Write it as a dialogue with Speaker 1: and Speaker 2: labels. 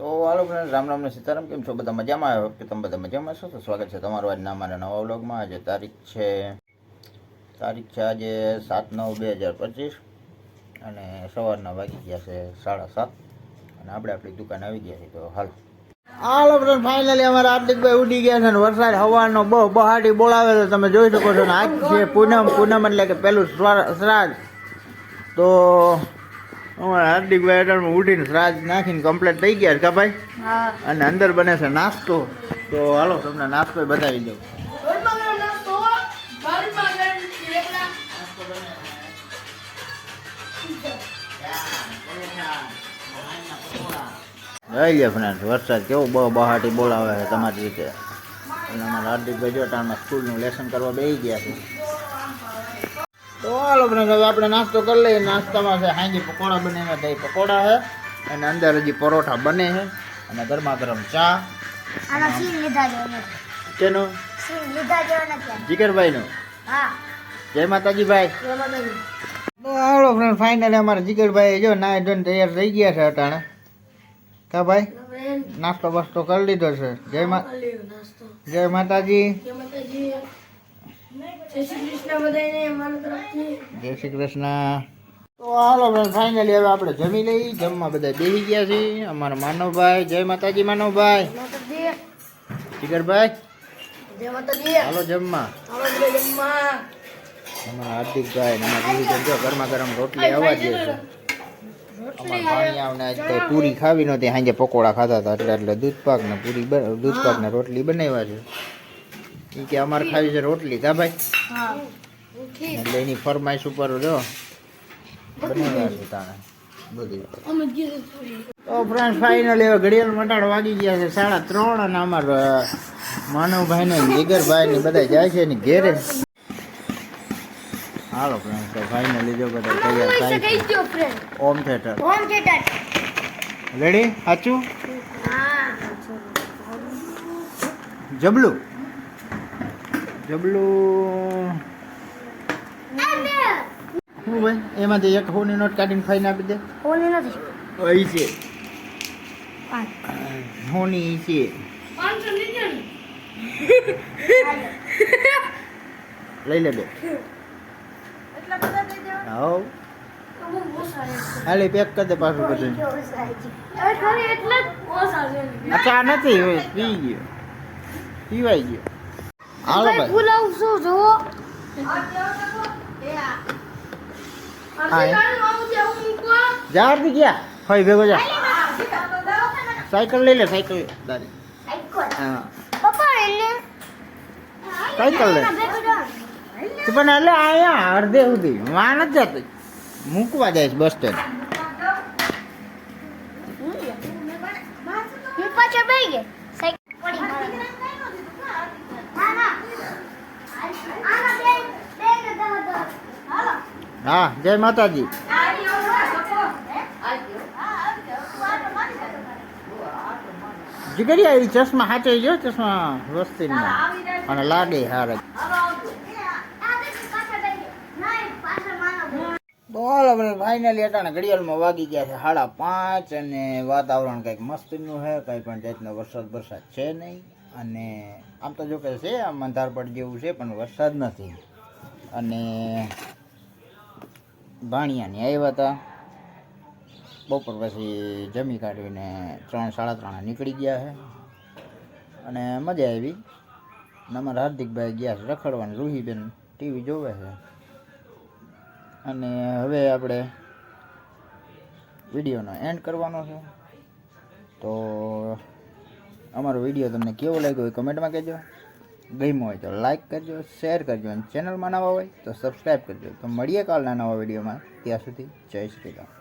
Speaker 1: તો હાલો ફ્રેન્ડ રામ રામ ને સીતારામ, કેમ છો? બધા મજામાં? આવ્યો કે તમે બધા મજામાં છો તો સ્વાગત છે તમારું આજના અમારા નવા વ્લોગમાં. આજે તારીખ છે તારીખ છે આજે સાત નવ બે હજાર પચીસ અને સવારના વાગી ગયા છે સાડા સાત અને આપણે આપણી દુકાન આવી ગયા છીએ તો હાલો. હાલો ફ્રેન્ડ ફાઇનલી અમારા હાર્દિકભાઈ ઉડી ગયા છે ને વરસાદ હવાનો બહુ બહાટી બોલાવે છે. તમે જોઈ શકો છો ને આજ છે પૂનમ પૂનમ એટલે કે શ્રા- શ્રાદ્ધ. તો અમારા હાર્દિકભાઈ અટાણમાં ઉઠીને શ્રાદ્ધ નાખીને કમ્પ્લીટ થઈ ગયા કા ભાઈ? અને અંદર બને છે નાસ્તો. તો હાલો તમને નાસ્તો બતાવી દઉં. જોઈ લે ફ્રેન્ડ વરસાદ કેવો બહુ બહાટી બોલાવે છે તમારી રીતે. અને અમારા હાર્દિકભાઈ જો ટાણમાં સ્કૂલનું લેસન કરવા બેસી ગયા છે. તો હાલો ફ્રેન્ડ હવે આપણે નાસ્તો કરી લઈએ. નાસ્તામાં છે હાંજી પકોડા બને દહીં પકોડા છે અને અંદર હજી પરોઠા બને છે અને ગરમા ગરમ ચા.
Speaker 2: આના સીન લીધા જેવો નથી.
Speaker 1: કેનું?
Speaker 2: સીન લીધા જેવો નથી.
Speaker 1: જીગરભાઈનું?
Speaker 2: હા.
Speaker 1: જય માતાજી ભાઈ
Speaker 2: એમાં બધું
Speaker 1: તો હાલો ફ્રેન્ડ ફાઇનલી અમારા જીગરભાઈ જો નાય ધોઈને તૈયાર થઈ ગયા છે અટાણે. કા ભાઈ? નાસ્તો બાસ્તો કરી લીધો છે. જય મા જય માતાજી. જય શ્રી કૃષ્ણ તો હાલો ફ્રેન્ડ ફાઇનલી હવે આપણે જમી લઈ જમવા બધા બેસી ગયા છે. અમારા માનવભાઈ જય માતાજી માનવભાઈ. જીગરભાઈ હાલો જમવા. અમારા હાર્દિકભાઈ અમારા દીદી જો ગરમા ગરમ રોટલી આવવા દે છે. પૂરી ખાવી નહોતી. સાંજે પકોડા ખાતા હતા. એટલે એટલે દૂધ પાક ને પૂરી બ- દૂધ પાક ને રોટલી બનાવ્યા છે. ઈ કે અમારે ખાવી છે રોટલી. કા ભાઈ. એટલે એની ફરમાઈશ ઉપર જો. તો ફ્રેન્ડ ફાઇનલ એવા ઘડિયાળ મટાડ વાગી ગયા છે સાડા ત્રણ અને અમારે માનવભાઈ ને જીગરભાઈ ને બધા જાય છે ને ઘેરે. હાલો ફ્રેન્ડ તો ફાઇનલી જો બધા તૈયાર થાય home theatre
Speaker 2: home theatre
Speaker 1: ready સાચું? જબલું? જબલું. શું ભાઈ? એમાંથી એક હોની નોટ કાઢીને ફાઈન આપી દે.
Speaker 2: હોલી નથી
Speaker 1: અહીં છે. હોની છે. લઈ લે બે. હાઉ. હાલે પેક કરી દે પાછું બધું. અચ્છા આ નથી હવે પી ગયો. પીવાઈ ગયો. હાલો ભાઈ
Speaker 2: પુલાવ શું જુઓ.
Speaker 1: જાર ગયા. ફઈ ભેગો જા. સાયકલ લઈ લે સાયકલ. દાદી. હા. સાયકલ લે. તું પણ એટલે અહીંયા અડધે સુધી. માં નથી જતી. મૂકવા જાય બસ સ્ટેન્ડ.
Speaker 2: હું પાછળ સાયકલ પડી મારા. ના, ના. આના બે- બે ને દહ દહ. હાલો.
Speaker 1: હા, જય માતાજી. જીગરી આવી ચશ્મા હાચે ગયો ચશ્મા વસ્તી અને લાગે હારે. બોલો હાલો ફાઇનલી અટાણે ઘડિયાળમાં વાગી ગયા છે સાડા પાંચ અને વાતાવરણ કંઈક મસ્તીનું છે, કંઈ પણ જાતનો વરસાદ વરસાદ છે નહીં. અને આમ તો જો કે છે, આમ અંધારપટ જેવું છે, પણ વરસાદ નથી. અને ભાણિયાની આવ્યા હતા બપોર પછી જમી કાઢીને ત્રણ, સાડા ત્રણે નીકળી ગયા છે અને મજા આવી. અને અમારા હાર્દિકભાઈ ગયા છે રખડવાની, રૂહીબેન ટીવી જોવે છે. અને હવે આપણે વિડીયોનો એન્ડ કરવાનો છે. તો અમારો વીડિયો તમને કેવો લાગ્યો એ કમેન્ટમાં કહેજો. ગમ્યો હોય તો લાઈક કરજો શેર કરજો અને ચેનલમાં નવા હોય તો સબસ્ક્રાઈબ કરજો. તો મળીએ કાલના નવા વિડીયોમાં ત્યાં સુધી જય શ્રી રામ.